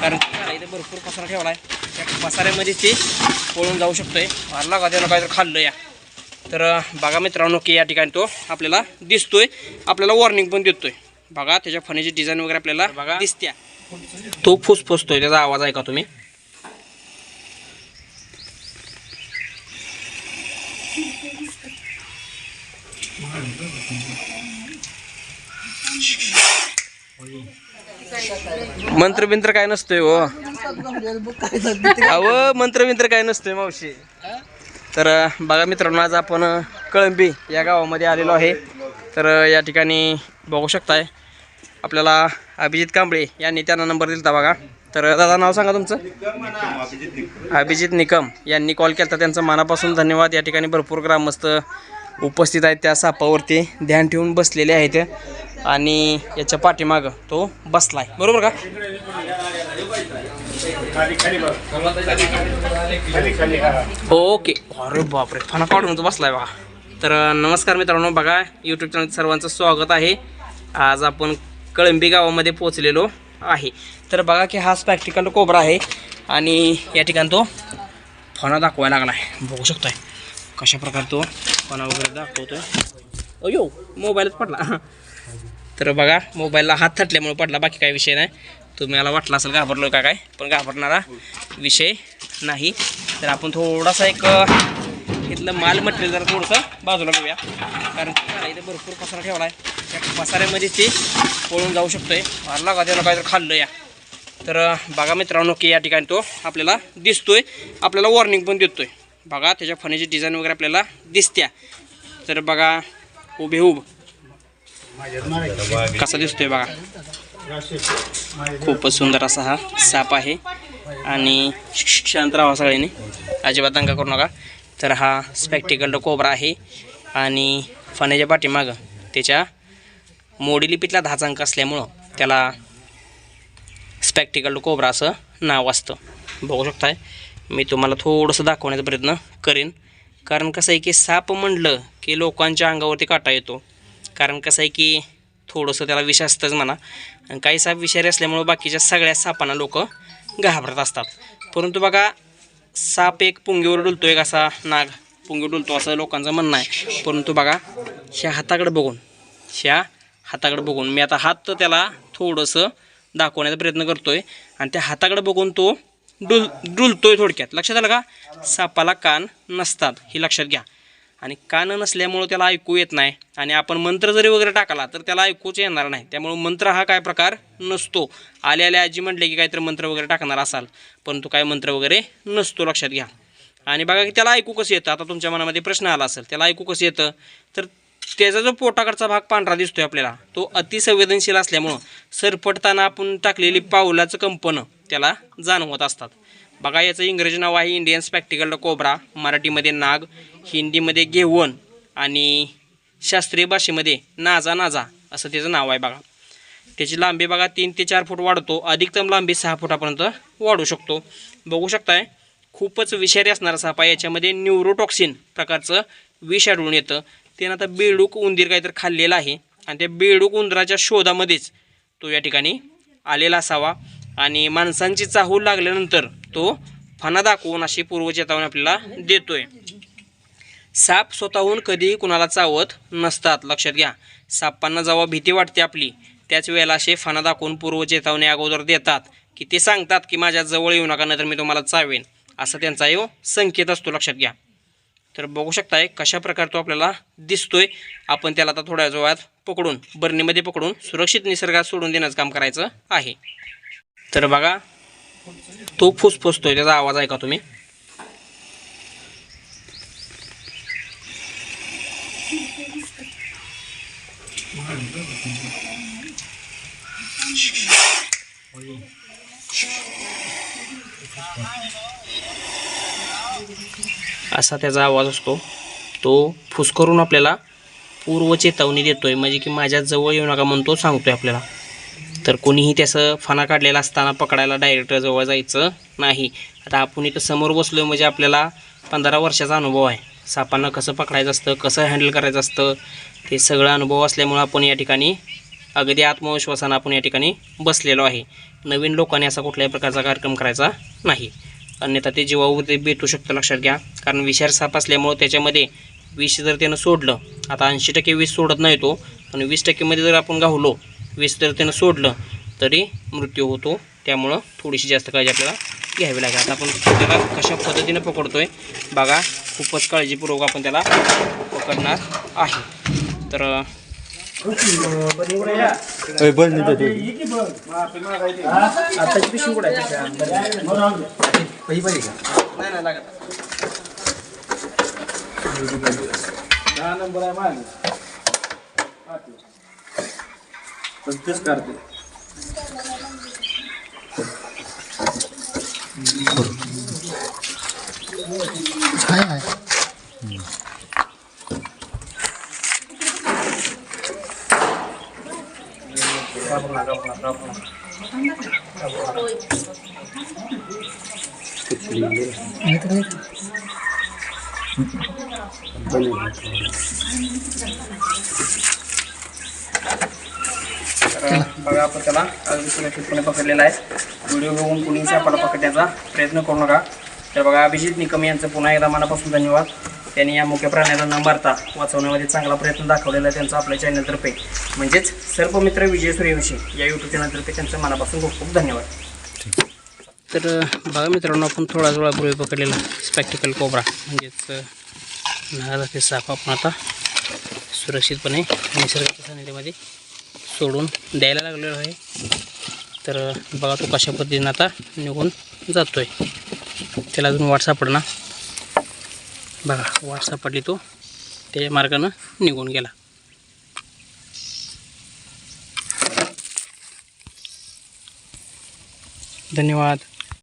कारण इथे भरपूर पसारा ठेवला आहे त्या पसाऱ्यामध्ये ते पळून जाऊ शकतोय. मारला का त्यानं काहीतरी खाल्लं या. तर बघा मित्रांनो की या ठिकाणी तो आपल्याला दिसतोय. आपल्याला वॉर्निंग पण देतोय. बघा त्याच्या फणीची डिझाईन वगैरे आपल्याला बघा. दिसत्या. तो फुसफुसतोय त्याचा आवाज ऐका तुम्ही. मंत्र बिंत्र काय नसतोय हो. अव मंत्र बिंत्र काय नसतोय मावशी. तर बघा मित्रांनो आज आपण कळंबी या गावामध्ये आलेलो आहे. तर या ठिकाणी बघू शकताय आपल्याला अभिजित कांबळे यांनी त्यांना नंबर दिलता बघा. तर दादा नाव सांगा तुमचं? अभिजित निकम. यांनी कॉल केला त्यांचं मनापासून धन्यवाद. या ठिकाणी भरपूर ग्रामस्थ उपस्थित आहेत त्या सापावरती ध्यान ठेवून बसलेले आहेत. आणि याच्या पाठीमागं तो बसला आहे. बरोबर का? ओके. अरे बापरे. फणा काढून तो बसलाय बघा. तर नमस्कार मित्रांनो. बघा यूट्यूब चॅनल सर्वांचं स्वागत आहे. आज आपण कळंबी गावामध्ये पोचलेलो आहे. तर बघा की हा स्पॅक्टिकल कोबरा आहे. आणि या ठिकाणी तो फणा दाखवायला लागला आहे बघू शकतोय कशा प्रकारे तो पणा वगैरे दाखवतोय. अयो मोबाईलच पडला. तर बघा मोबाईलला हात थटल्यामुळे पडला बाकी काही विषय नाही. तुम्हाला वाटला असेल घाबरलो का काय पण घाबरणारा विषय नाही. तर आपण थोडासा एक इथलं माल मटेरियल जरा थोडंसं बाजूला घेऊया. कारण इथे भरपूर पसारा ठेवला आहे त्या पसाऱ्यामध्ये ते पळून जाऊ शकतोय. मारला का त्याला काहीतरी खाल्लं या. तर बघा मित्रांनो की या ठिकाणी तो आपल्याला दिसतोय. आपल्याला वॉर्निंग पण देतोय. बघा त्याच्या फणीची डिझाईन वगैरे आपल्याला दिसत्या. तर बघा उभेहूब कसा दिसतोय बघा. खूपच सुंदर असा हा साप आहे. आणि शांत राहा सगळ्यांनी. अजिबात दंगा करू नका. तर हा स्पॅक्टिकल कोबरा आहे. आणि फण्याच्या पाठीमागं त्याच्या मोडी लिपीतला दहाचा अंक असल्यामुळं त्याला स्पॅक्टिकल कोबरा असं नाव असतं. बघू शकताय. मी तुम्हाला थोडंसं दाखवण्याचा प्रयत्न करेन. कारण कसं आहे की साप म्हणलं की लोकांच्या अंगावरती काटा येतो. कारण कसं आहे की थोडंसं त्याला विष असतंच म्हणा. आणि काही साप विषारी असल्यामुळं बाकीच्या सगळ्या सापांना लोक घाबरत असतात. परंतु बघा साप एक पुंगीवर डुलतो एक असा नाग पुंगी डुलतो असं लोकांचं म्हणणं आहे. परंतु बघा ह्या हाताकडे बघून ह्या हाताकडे बघून मी आता हात त्याला थोडंसं दाखवण्याचा प्रयत्न करतो आहे आणि त्या हाताकडे बघून तो डुल डुलतोय थोडक्यात. लक्षात आलं का? सापाला कान नसतात हे लक्षात घ्या. आणि कान नसल्यामुळं त्याला ऐकू येत नाही. आणि आपण मंत्र जरी वगैरे टाकला तर त्याला ऐकूच येणार नाही. त्यामुळं मंत्र हा काय प्रकार नसतो. आले आले आजी म्हटले की काहीतरी मंत्र वगैरे टाकणार असाल परंतु काय मंत्र वगैरे नसतो लक्षात घ्या. आणि बघा की त्याला ऐकू कसं येतं? आता तुमच्या मनामध्ये प्रश्न आला असेल त्याला ऐकू कसं येतं? तर त्याचा जो पोटाकडचा भाग पांढरा दिसतोय आपल्याला तो अतिसंवेदनशील असल्यामुळं सरपटताना आपण टाकलेली पावलाचं कंपनं त्याला जाणवत असतात. बघा याचं इंग्रजी नाव आहे इंडियन स्पॅक्टिकल कोब्रा मराठीमध्ये नाग हिंदीमध्ये घेवण आणि शास्त्रीय भाषेमध्ये नाजा नाजा असं त्याचं नाव आहे बघा. त्याची लांबी बघा तीन ते चार फूट वाढतो. अधिकतम लांबी सहा फुटापर्यंत वाढू शकतो. बघू शकताय खूपच विषारी असणारा सापा याच्यामध्ये न्यूरोटॉक्सिन प्रकारचं विष आढळून येतं. त्यानं आता बेडूक उंदीर काहीतरी खाल्लेला आहे. आणि त्या बेडूक उंदराच्या शोधामध्येच तो या ठिकाणी आलेला असावा. आणि माणसांची चाहूल लागल्यानंतर तो फणा दाखवून अशी पूर्वचेतावणी आपल्याला देतोय. साप स्वतःहून कधीही कुणाला चावत नसतात. लक्षात घ्या सापांना जेव्हा भीती वाटते आपली त्याच वेळेला असे फणा दाखवून पूर्वचेतावणी अगोदर देतात की ते सांगतात की माझ्या जवळ येऊ नका नंतर मी तुम्हाला चावेन. असा त्यांचा यो संकेत असतो लक्षात घ्या. तर बघू शकताय कशा प्रकारे तो आपल्याला दिसतोय. आपण त्याला आता थोड्या वेळात पकडून बरणीमध्ये पकडून सुरक्षित निसर्गात सोडून देण्याचं काम करायचं आहे. तर बघा तो फुसफुसतोय. त्याचा आवाज ऐका तुम्ही. असा त्याचा आवाज असतो. तो फुसकरून आपल्याला पूर्व चेतावणी देतो आहे म्हणजे की माझ्या जवळ येऊ नका म्हणून तो आहे आपल्याला. तर कोणीही त्याचं फणा काढलेला असताना पकडायला डायरेक्ट जवळ जायचं नाही. आता आपण इथं समोर बसलो म्हणजे आपल्याला पंधरा वर्षाचा अनुभव आहे. सापांना कसं पकडायचं असतं कसं हँडल करायचं असतं ते सगळं अनुभव असल्यामुळं आपण या ठिकाणी अगदी आत्मविश्वासानं आपण या ठिकाणी बसलेलो आहे. नवीन लोकांनी असा कुठल्याही प्रकारचा कार्यक्रम करायचा नाही. अन्यथा ते जीवावर बेतू शकतं लक्षात घ्या. कारण विषार साप असल्यामुळं त्याच्यामध्ये विष जर त्यानं सोडलं आता ऐंशी टक्के विष सोडत नाही तो पण वीस टक्केमध्ये जर आपण गावलो विष जर त्यानं सोडलं तरी मृत्यू होतो. त्यामुळं थोडीशी जास्त काळजी आपल्याला घ्यावी लागेल. आता आपण त्याला कशा पद्धतीनं पकडतोय बघा. खूपच काळजीपूर्वक आपण त्याला पकडणार आहे. तर आताची पिशवी कुठे आहे नाही नाही लागत दहा नंबर आहे मागे पंचवीस काढते तर बघा आपण त्याला अगदी सुरक्षितपणे पकडलेला आहे व्हिडिओ बघून कुणी सापाला पकडण्याचा प्रयत्न करू नका तर बघा अभिजित निकम यांचं पुन्हा एकदा मनापासून धन्यवाद त्यांनी या मुख्य प्राण्याला न मारता वाचवण्यामध्ये चांगला प्रयत्न दाखवलेला आहे. त्यांचा आपल्या चॅनलतर्फे म्हणजेच सर्पमित्र विजय सूर्यवंशी या यूट्यूब चॅनलतर्फे त्यांचं मनापासून खूप खूप धन्यवाद. तर बघा मित्रांनो आपण थोडा वेळापूर्वी पकडलेला स्पॅक्टिकल कोबरा म्हणजेच नागाचा साप आपण आता सुरक्षितपणे निसर्गाच्या सानिध्यामध्ये सोडून द्यायला लागलेलो आहे. तर बघा तो कशा पद्धतीनं आता निघून जातो आहे त्याला अजून वाट सापडना बघा वाट सापडली तो. त्याच्या मार्गानं निघून गेला. धन्यवाद.